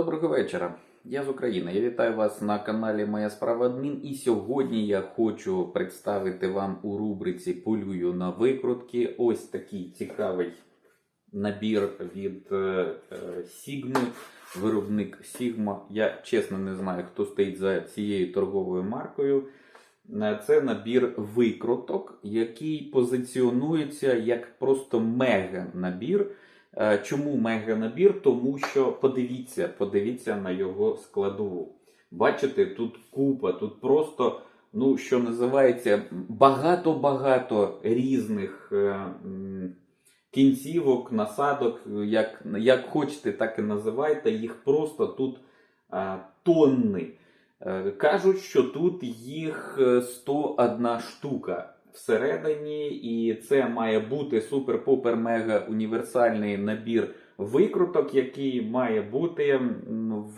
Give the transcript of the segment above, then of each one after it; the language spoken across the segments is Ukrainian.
Доброго вечора. Я з України. Я вітаю вас на каналі Моя справа адмін. І сьогодні я хочу представити вам у рубриці Полюю на викрутки ось такий цікавий набір від е, е, Sigma, виробник Sigma. Я чесно не знаю, хто стоїть за цією торговою маркою. Е, Це набір викруток, який позиціонується як просто мега набір. Е, Чому мега набір? Тому що подивіться, подивіться на його складову. Бачите, тут купа, тут просто, ну, що називається, багато-багато різних е, кінцівок, насадок, як, як хочете, так і називайте. Їх просто тут е, тонни. Е, Кажуть, що тут їх е, 101 штука всередині, і це має бути супер-пупер-мега універсальний набір викруток, який має бути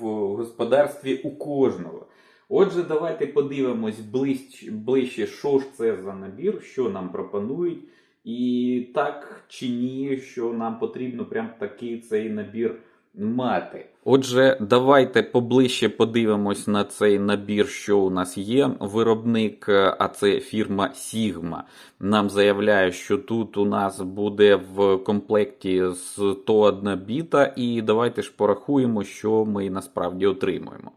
в господарстві у кожного. Отже, давайте подивимось ближче, ближче, що ж це за набір, що нам пропонують, і так чи ні, що нам потрібно прям такий цей набір мати. Отже, давайте поближче подивимось на цей набір, що у нас є. Виробник, е, а це фірма Sigma, нам заявляє, що тут у нас буде в комплекті 101 біта, і давайте ж порахуємо, що ми насправді отримуємо.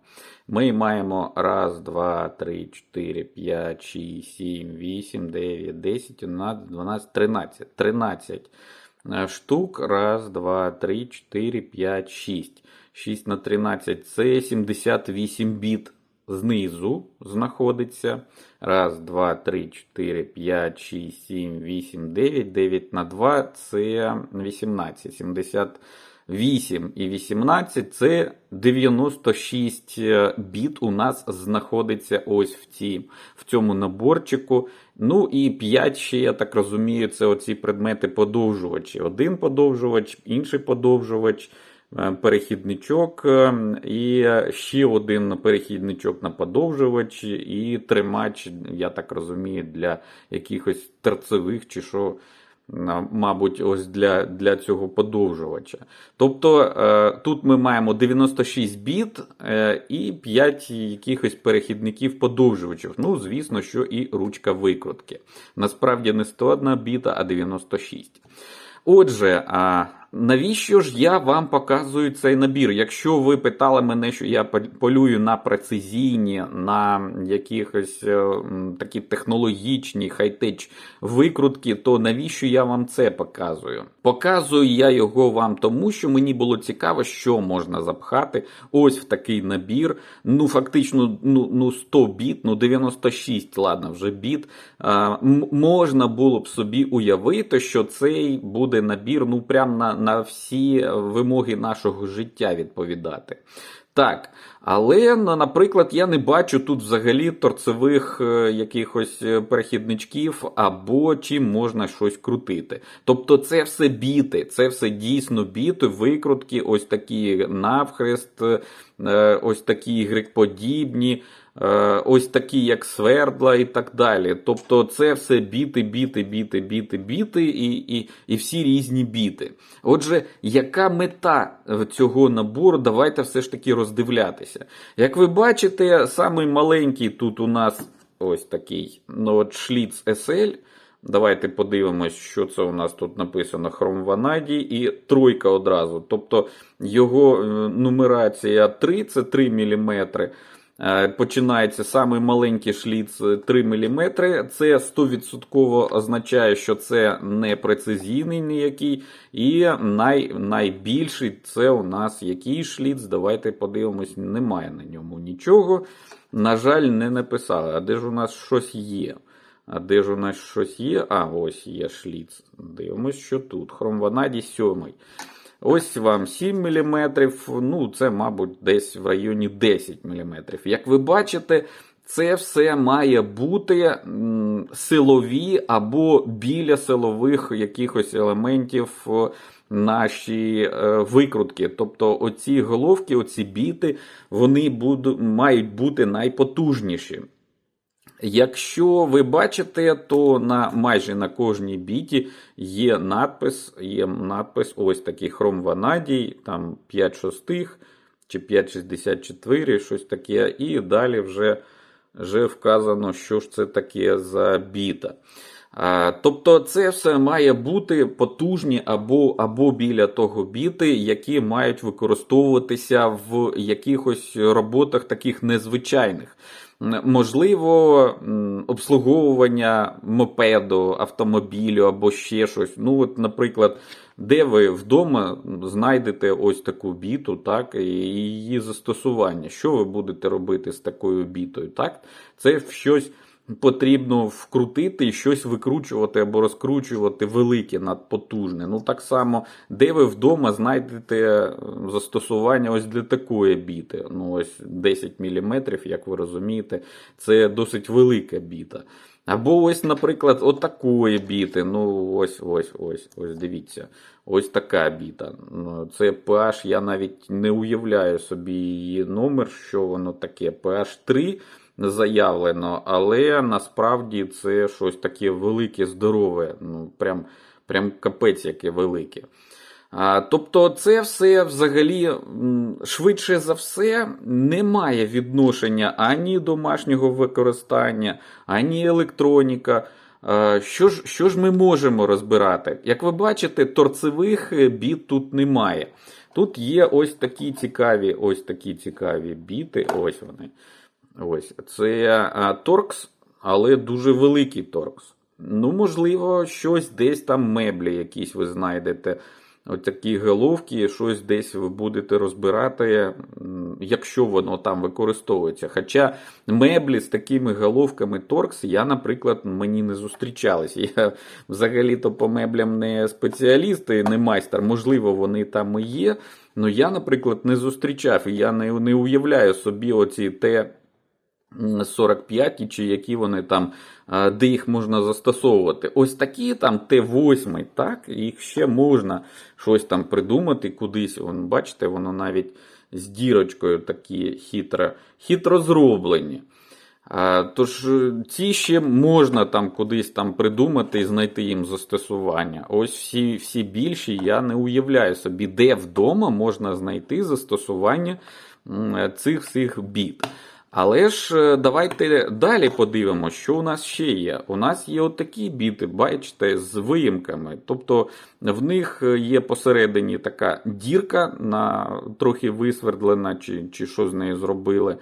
Ми маємо 1, 2, 3, 4, 5, 6, 7, 8, 9, 10, 11, 12, 13. 13 е, штук. Раз, два, три, 4, 5, 6. 6 на 13 це 78 біт. Знизу знаходиться. Раз, два, три, 4, 5, 6, 7, 8, 9. 9 на 2 це 18. 78 і 18 це 96 біт у нас знаходиться ось в, ці, в цьому наборчику. Ну і 5 ще, я так розумію, це оці предмети подовжувачі. Один подовжувач, інший подовжувач, е, перехідничок е, і ще один перехідничок на подовжувач і тримач, я так розумію, для якихось терцевих чи що. Мабуть, ось для, для цього подовжувача. Тобто е, тут ми маємо 96 біт е, і 5 якихось перехідників подовжувачів. Ну, звісно, що і ручка викрутки. Насправді не 101 біта, а 96. Отже, навіщо ж я вам показую цей набір? Якщо ви питали мене, що я пол- полюю на прецизійні, на якихось е, такі технологічні хай-теч викрутки, то навіщо я вам це показую? Показую я його вам тому, що мені було цікаво, що можна запхати ось в такий набір. Ну, фактично, ну, ну 100 біт, ну 96, ладно, вже біт. Можна було б собі уявити, що цей буде набір, ну прям на, на всі вимоги нашого життя відповідати. Так, але, наприклад, я не бачу тут взагалі торцевих е, якихось е, перехідничків або чим можна щось крутити. Тобто це все біти, це все дійсно біти, викрутки, ось такі навхрест, е, ось такі грекподібні, е, ось такі, як свердла і так далі. Тобто це все біти, біти, біти, біти, біти і, і, і всі різні біти. Отже, яка мета е, цього набору? Давайте все ж таки роздивлятися. Як ви бачите, самий маленький тут у нас ось такий ну, от Schlitz SL. Давайте подивимось, що це у нас тут написано Хром Ванадій і тройка одразу. Тобто його е, нумерація 3, це 3 мм. Е, Починається самий маленький шліц е, 3 мм. Це 100% означає, що це не прецизійний ніякий. І най, найбільший це у нас який шліц. Давайте подивимось, немає на ньому нічого. На жаль, не написали. А де ж у нас щось є? А де ж у нас щось є? А, ось є шліц. Дивимось, що тут. Хромванадій 7. Ось вам 7 мм. Ну, це, мабуть, десь в районі 10 мм. Як ви бачите, це все має бути силові або біля силових якихось елементів наші е, викрутки. Тобто оці головки, оці біти, вони буду, мають бути найпотужніші. Якщо ви бачите, то на майже на кожній біті є надпис, є надпис ось такий хром ванадій, там 5 шостих, чи 5,64, щось таке, і далі вже, вже вказано, що ж це таке за біта. А, Тобто це все має бути потужні або, або біля того біти, які мають використовуватися в якихось роботах таких незвичайних. Можливо, обслуговування мопеду, автомобілю або ще щось. Ну, от, наприклад, де ви вдома знайдете ось таку біту, так, і її застосування. Що ви будете робити з такою бітою? Так? Це щось потрібно вкрутити і щось викручувати або розкручувати велике, надпотужне. Ну так само, де ви вдома знайдете е, застосування ось для такої біти. Ну ось 10 мм, як ви розумієте, це досить велика біта. Або ось, наприклад, отакої біти. Ну, ось, ось, ось, ось, дивіться. Ось така біта. Ну, Це PH, я навіть не уявляю собі її номер, що воно таке. PH 3 заявлено, але насправді це щось таке велике, здорове. Ну, прям, прям капець яке велике. Тобто, це все взагалі швидше за все не має відношення ані домашнього використання, ані електроніка. Що ж, що ж ми можемо розбирати? Як ви бачите, торцевих біт тут немає. Тут є ось такі цікаві, ось такі цікаві біти. Ось вони. Ось. Це торкс, але дуже великий торкс. Ну, можливо, щось десь там меблі якісь ви знайдете. Ось такі головки, щось десь ви будете розбирати, якщо воно там використовується. Хоча меблі з такими головками торкс, я, наприклад, мені не зустрічались. Я взагалі-то по меблям не спеціаліст і не майстер. Можливо, вони там і є. але я, наприклад, не зустрічав. І я не, не уявляю собі оці те. 45 чи які вони там, де їх можна застосовувати. Ось такі там Т8, так, їх ще можна щось там придумати кудись. Вон, бачите, воно навіть з дірочкою такі хитро, хитро зроблені. А, Тож е, ці ще можна там кудись там придумати і знайти їм застосування. Ось всі всі більші я не уявляю собі, де вдома можна знайти застосування цих всіх біт. Але ж е, давайте далі подивимося, що у нас ще є. У нас є отакі біти, бачите, з виїмками. Тобто в них є посередині така дірка, на, трохи висвердлена, чи, чи що з нею зробили.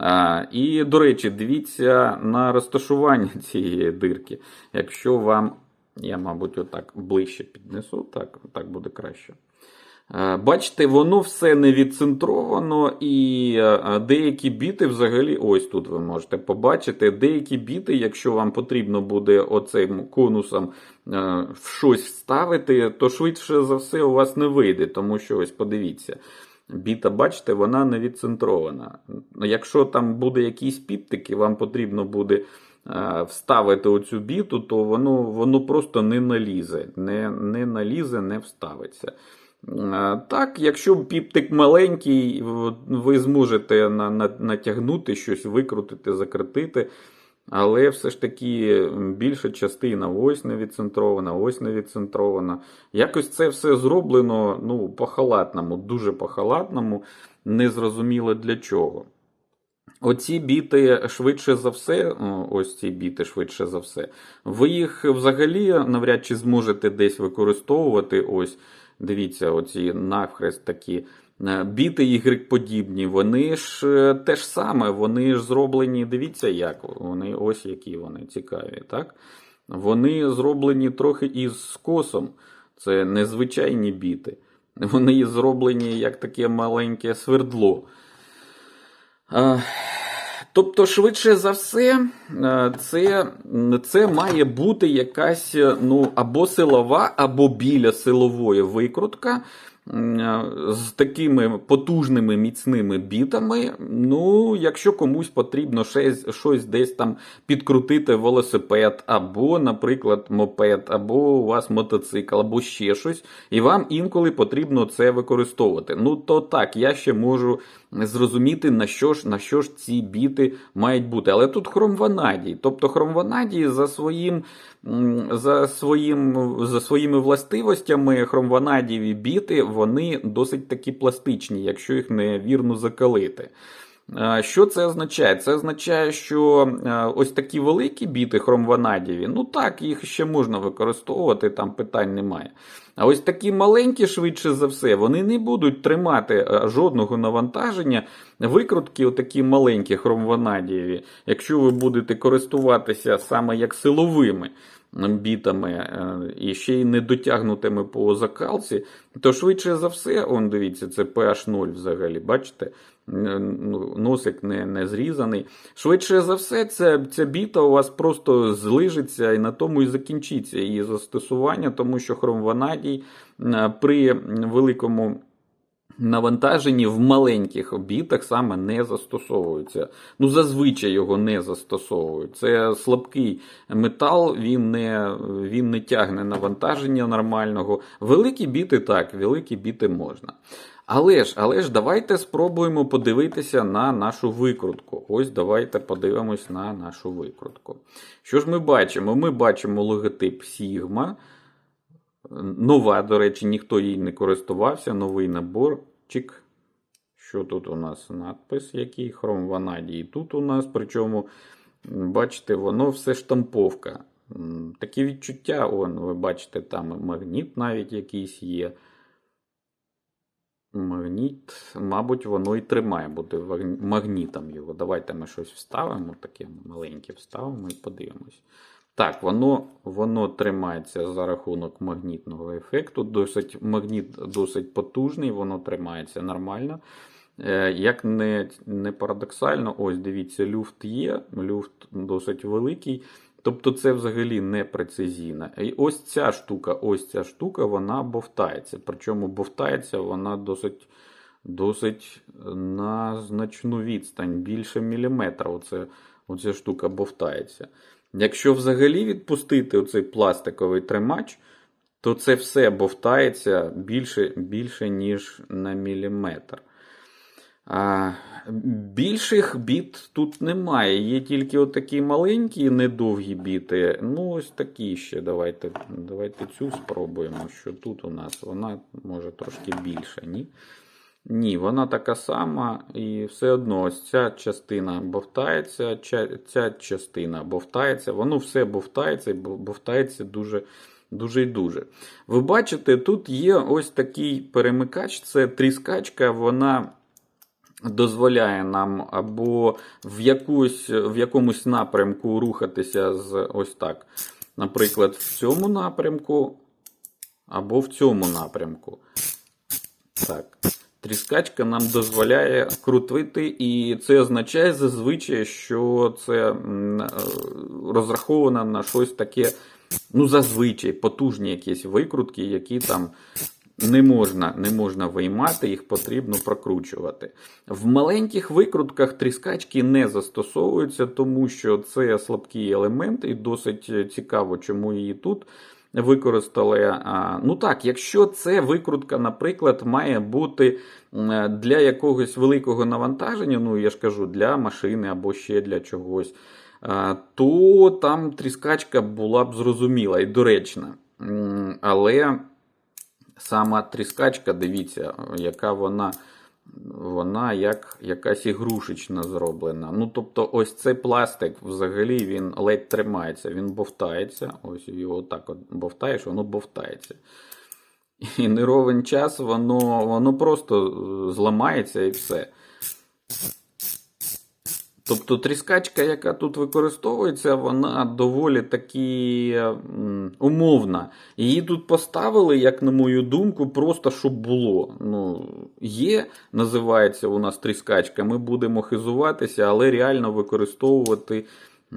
А, І, до речі, дивіться на розташування цієї дирки. Якщо вам, я, мабуть, отак ближче піднесу, так, так буде краще. Е, Бачите, воно все не відцентровано, і е, деякі біти взагалі, ось тут ви можете побачити, деякі біти, якщо вам потрібно буде оцим конусом е, щось вставити, то швидше за все у вас не вийде, тому що ось подивіться. Біта, бачите, вона не відцентрована. Якщо там буде якісь піптики, вам потрібно буде е, вставити оцю біту, то воно воно просто не налізе. Не, не налізе, не вставиться. Так, якщо піптик маленький, ви зможете на, на, натягнути щось, викрутити, закритити. Але все ж таки більша частина ось не відцентрована, ось не відцентрована. Якось це все зроблено ну, по-халатному, дуже по-халатному, незрозуміло для чого. Оці біти швидше за все, ось ці біти швидше за все, ви їх взагалі навряд чи зможете десь використовувати. Ось, дивіться, оці навхрест такі. Е, Біти Y-подібні, вони ж е, те ж саме, вони ж зроблені, дивіться як, вони ось які вони цікаві, так? Вони зроблені трохи із скосом. Це незвичайні біти. Вони зроблені як таке маленьке свердло. Е, Тобто, швидше за все, е, це це має бути якась ну, або силова, або біля силової викрутка е, з такими потужними міцними бітами. Ну, якщо комусь потрібно щось, щось десь там підкрутити велосипед, або, наприклад, мопед, або у вас мотоцикл, або ще щось, і вам інколи потрібно це використовувати. Ну, то так, я ще можу зрозуміти, на що ж, на що ж ці біти мають бути. Але тут хромванадій. Тобто хромванадій за своїм, за своїм, за своїми властивостями хромванадієві біти вони досить такі пластичні, якщо їх невірно закалити. Що це означає? Це означає, що е, ось такі великі біти хромванадієві, ну так, їх ще можна використовувати, там питань немає. А ось такі маленькі, швидше за все, вони не будуть тримати е, жодного навантаження. Викрутки, отакі маленькі хромванадієві, якщо ви будете користуватися саме як силовими бітами е, і ще й не дотягнутими по закалці, то швидше за все, он дивіться, це PH 0 взагалі, бачите? Ну, Носик не, не зрізаний. Швидше за все, ця, ця біта у вас просто злижиться і на тому і закінчиться її застосування, тому що хромванадій е, при великому навантаженні в маленьких бітах саме не застосовується. Ну, зазвичай його не застосовують. Це слабкий метал, він не, він не тягне навантаження нормального. Великі біти так, великі біти можна. Але ж, але ж, давайте спробуємо подивитися на нашу викрутку. Ось давайте подивимось на нашу викрутку. Що ж ми бачимо? Ми бачимо логотип Sigma. Нова, до речі, ніхто їй не користувався, новий наборчик. Що тут у нас надпис, який хром ванадій. Тут у нас, причому, бачите, воно все штамповка. Такі відчуття, он, ви бачите, там магніт навіть якийсь є. Магніт, мабуть, воно і тримає бути магнітом його. Давайте ми щось вставимо, таке маленьке вставимо і подивимось. Так, воно, воно тримається за рахунок магнітного ефекту. Досить, магніт досить потужний, воно тримається нормально. Е, Як не, не парадоксально, ось дивіться, люфт є, люфт досить великий. Тобто це взагалі не прецизійно. І ось ця штука, ось ця штука, вона бовтається. Причому бовтається вона досить, досить на значну відстань, більше міліметра. Оце, оця штука бовтається. Якщо взагалі відпустити оцей пластиковий тримач, то це все бовтається більше, більше ніж на міліметр. Більших біт тут немає. Є тільки отакі маленькі, недовгі біти. Ну, ось такі ще. Давайте давайте цю спробуємо. Що тут у нас? Вона може трошки більша, ні? Ні, вона така сама, і все одно ось ця частина бовтається, ця частина бовтається, воно все бовтається і бов- бовтається дуже, дуже і дуже. Ви бачите, тут є ось такий перемикач, це тріскачка, вона дозволяє нам або в, якусь, в якомусь напрямку рухатися з ось так. Наприклад, в цьому напрямку, або в цьому напрямку. Так. Тріскачка нам дозволяє крутити, і це означає зазвичай, що це е, розраховано на щось таке, ну, зазвичай, потужні якісь викрутки, які там не можна, не можна виймати, їх потрібно прокручувати. В маленьких викрутках тріскачки не застосовуються, тому що це слабкий елемент, і досить цікаво, чому її тут використали. Ну так, якщо це викрутка, наприклад, має бути для якогось великого навантаження, ну я ж кажу, для машини або ще для чогось, то там тріскачка була б зрозуміла і доречна. Але сама тріскачка, дивіться, яка вона. Вона як якась ігрушечна зроблена. Ну, тобто, ось цей пластик взагалі він ледь тримається, він бовтається. Ось його так от бовтаєш, воно бовтається. І не ровен час воно, воно просто е, зламається і все. Тобто тріскачка, яка тут використовується, вона доволі таки умовна. Її тут поставили, як на мою думку, просто щоб було. Ну, Є, називається у нас тріскачка, ми будемо хизуватися, але реально використовувати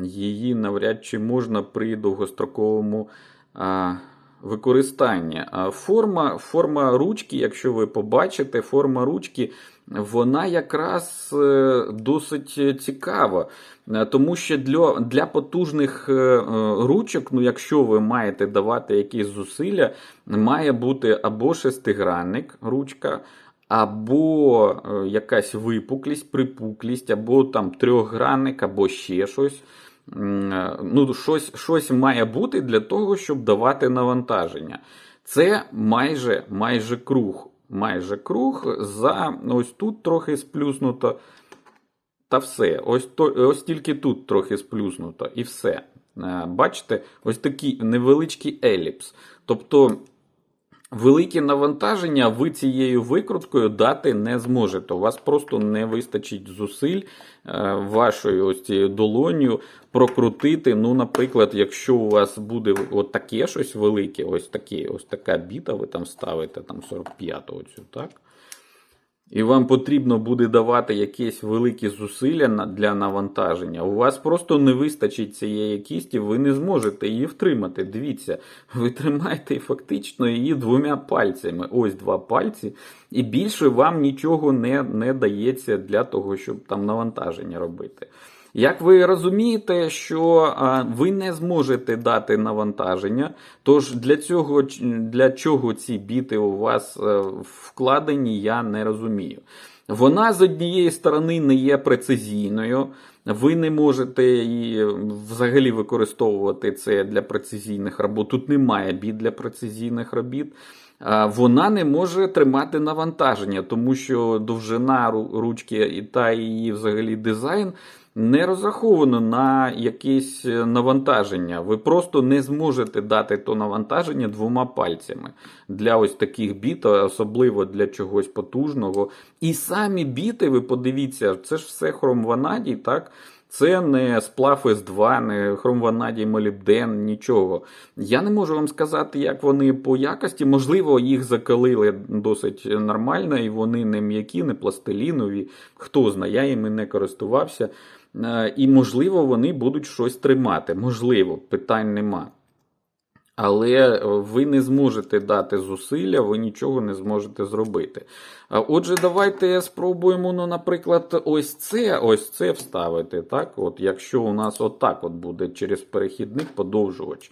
її навряд чи можна при довгостроковому а, використанні. А форма, форма ручки, якщо ви побачите, форма ручки вона якраз е, досить цікава. Е, Тому що для, для потужних е, ручок, ну якщо ви маєте давати якісь зусилля, має бути або шестигранник ручка, або якась випуклість, припуклість, або там трьохгранник, або ще щось. Е, Ну, щось, щось має бути для того, щоб давати навантаження. Це майже, майже круг. Майже круг за ось тут трохи сплюснуто. Та все. Ось, то, ось тільки тут трохи сплюснуто, і все. Е, Бачите, ось такий невеличкий еліпс. Тобто великі навантаження ви цією викруткою дати не зможете. У вас просто не вистачить зусиль е, вашою ось цією долоню прокрутити. Ну, наприклад, якщо у вас буде от таке щось велике, ось таке, ось така біта, ви там ставите там 45-го цю, так? І вам потрібно буде давати якісь великі зусилля для навантаження. У вас просто не вистачить цієї кісті, ви не зможете її втримати. Дивіться, ви тримаєте фактично її двома пальцями. Ось два пальці, і більше вам нічого не, не дається для того, щоб там навантаження робити. Як ви розумієте, що ви не зможете дати навантаження, тож для цього для чого ці біти у вас е, вкладені, я не розумію. Вона з однієї сторони не є прецизійною, ви не можете її взагалі використовувати це для прецизійних робот. Тут немає біт для прецизійних робіт. Вона не може тримати навантаження, тому що довжина ручки і та її взагалі дизайн не розраховано на якесь е, навантаження. Ви просто не зможете дати то навантаження двома пальцями для ось таких біт, особливо для чогось потужного. І самі біти, ви подивіться, це ж все хромванадій, так? Це не сплав С2, не хромванадій молібден, нічого. Я не можу вам сказати, як вони по якості. Можливо, їх закалили досить нормально, і вони не м'які, не пластилінові. Хто знає, я їми не користувався. Е, І, можливо, вони будуть щось тримати. Можливо, питань нема. Але е, ви не зможете дати зусилля, ви нічого не зможете зробити. Отже, давайте спробуємо, ну, наприклад, ось це ось це вставити. Так? От, Якщо у нас отак от буде через перехідник подовжувач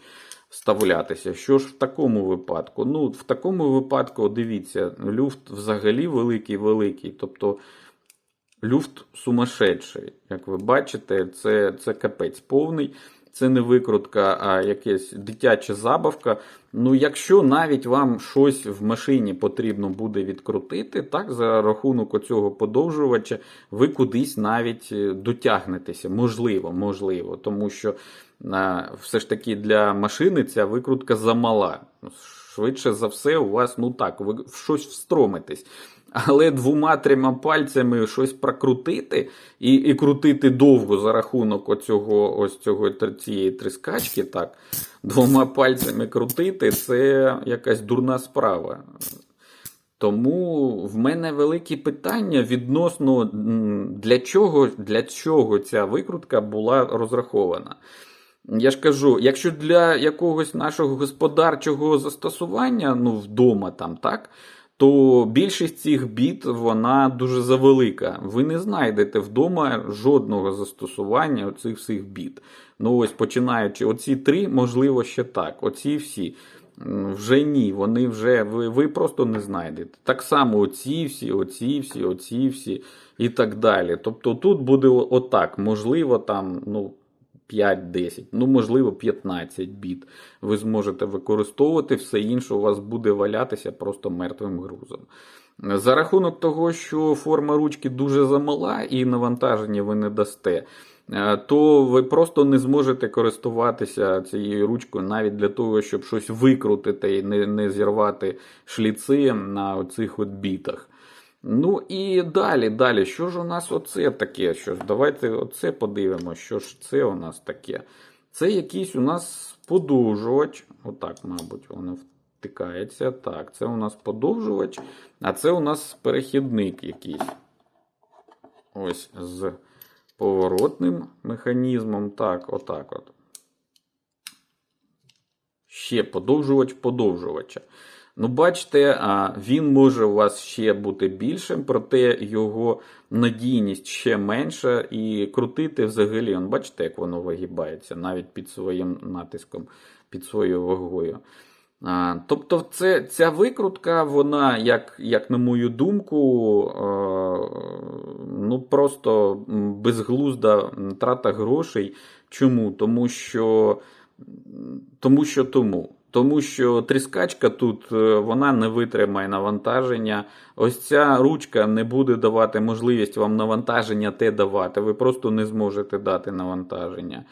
вставлятися. Що ж в такому випадку? Ну, В такому випадку, дивіться, люфт взагалі великий-великий. Тобто люфт сумасшедший. Як ви бачите, це, це капець повний. Це не викрутка, а якась дитяча забавка. Ну, якщо навіть вам щось в машині потрібно буде відкрутити, так, за рахунок оцього подовжувача, ви кудись навіть е, дотягнетеся. Можливо, можливо, тому що все ж таки для машини ця викрутка замала. Швидше за все, у вас, ну так, ви в щось встромитесь. Але двома-трьома пальцями щось прокрутити і і крутити довго за рахунок оцього, ось цього цієї тріскачки, так, двома пальцями крутити це якась дурна справа. Тому в мене великі питання відносно для чого, для чого ця викрутка була розрахована. Я ж кажу, якщо для якогось нашого господарчого застосування, ну, вдома там, так, то більшість цих біт вона дуже завелика. Ви не знайдете вдома жодного застосування цих всіх біт. Ну ось починаючи, оці три, можливо, ще так. Оці всі. Вже ні, вони вже ви, ви просто не знайдете. Так само оці всі, оці всі, оці всі і так далі. Тобто тут буде отак, можливо, там, ну. 5-10, ну можливо 15 біт. Ви зможете використовувати, все інше у вас буде валятися просто мертвим грузом. За рахунок того, що форма ручки дуже замала і навантаження ви не дасте, е, то ви просто не зможете користуватися цією ручкою навіть для того, щоб щось викрутити і не, не зірвати шліци на оцих от бітах. Ну і далі, далі, що ж у нас оце таке? Що ж, давайте оце подивимося, що ж це у нас таке. Це якийсь у нас подовжувач. Отак, мабуть, воно втикається. Так, це у нас подовжувач, а це у нас перехідник якийсь. Ось з поворотним механізмом. Так, отак от. Ще подовжувач подовжувача. Ну, бачите, він може у вас ще бути більшим, проте його надійність ще менша, і крутити взагалі, он, бачите, як воно вигибається навіть під своїм натиском, під своєю вагою. А, Тобто, це, ця викрутка, вона, як, як на мою думку, е, ну просто безглузда трата грошей. Чому? Тому що тому що тому. Тому що тріскачка тут е, вона не витримає навантаження. Ось ця ручка не буде давати можливість вам навантаження те давати. Ви просто не зможете дати навантаження.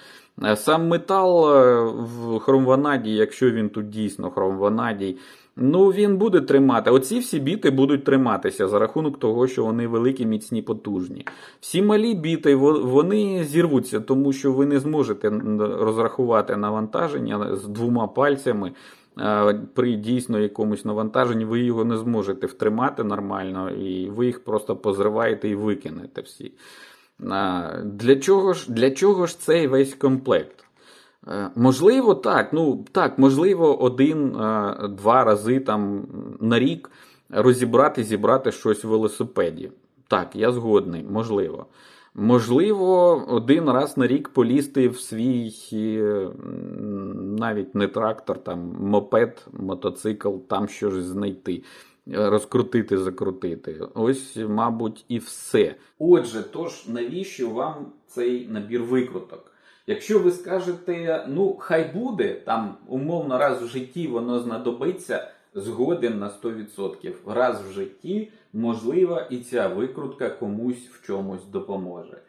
Е, Сам метал е, в хромванаді, якщо він тут дійсно хромванадій, ну він буде тримати. Оці всі біти будуть триматися за рахунок того, що вони великі, міцні, потужні. Всі малі біти вони зірвуться, тому що ви не зможете розрахувати навантаження з двома пальцями. Е, При дійсно якомусь навантаженні ви його не зможете втримати нормально, і ви їх просто позриваєте і викинете всі. Для чого ж, для чого ж цей весь комплект? Е, Можливо, так. Ну так, можливо, один-два рази там на рік розібрати, зібрати щось в велосипеді. Так, я згодний, можливо. Можливо, один раз на рік полізти в свій е, навіть не трактор, там мопед, мотоцикл, там щось знайти, е, розкрутити, закрутити. Ось, мабуть, і все. Отже, тож навіщо вам цей набір викруток? Якщо ви скажете, ну хай буде, там умовно раз в житті воно знадобиться, згоден на 100%. Раз в житті, можливо, і ця викрутка комусь в чомусь допоможе.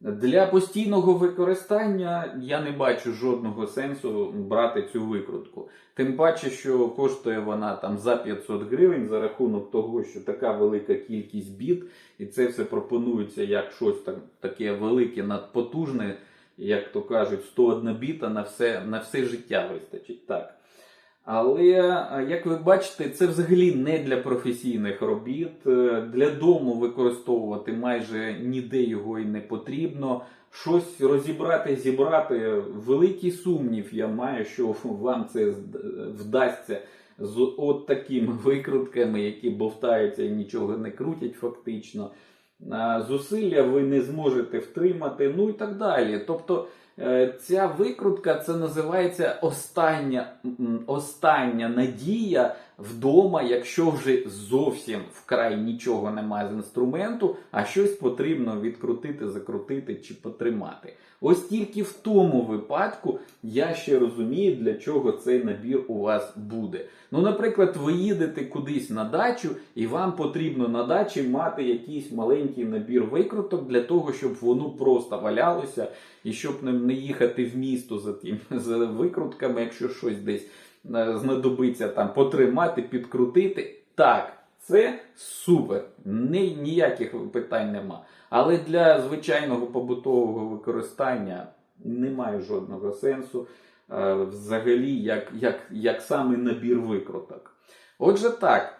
Для постійного використання я не бачу жодного сенсу брати цю викрутку. Тим паче, що коштує вона там за 500 гривень за рахунок того, що така велика кількість біт, і це все пропонується як щось там таке велике, надпотужне, як то кажуть, 101 біта на все, на все життя вистачить. Так. Але, як ви бачите, це взагалі не для професійних робіт. Е, Для дому використовувати майже ніде його і не потрібно. Щось розібрати, зібрати. Великий сумнів я маю, що вам це вдасться з от такими викрутками, які бовтаються і нічого не крутять фактично. Зусилля ви не зможете втримати, ну і так далі. Тобто Е, Ця викрутка це називається остання, остання надія вдома, якщо вже зовсім вкрай нічого немає з інструменту, а щось потрібно відкрутити, закрутити чи потримати. Ось тільки в тому випадку я ще розумію, для чого цей набір у вас буде. Ну, наприклад, ви їдете кудись на дачу, і вам потрібно на дачі мати якийсь маленький набір викруток для того, щоб воно просто валялося, і щоб не, їхати в місто за тим за викрутками, якщо щось десь е, знадобиться там потримати, підкрутити. Так, це супер. Ні, ніяких питань нема. Але для звичайного побутового використання немає жодного сенсу. е, Взагалі, як, як, як саме набір викруток. Отже, так.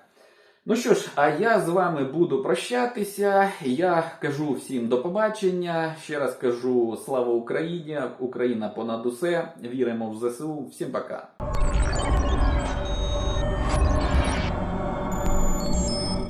Ну що ж, а я з вами буду прощатися. Я кажу всім до побачення. Ще раз кажу слава Україні! Україна понад усе. Віримо в ЗСУ. Всім пока.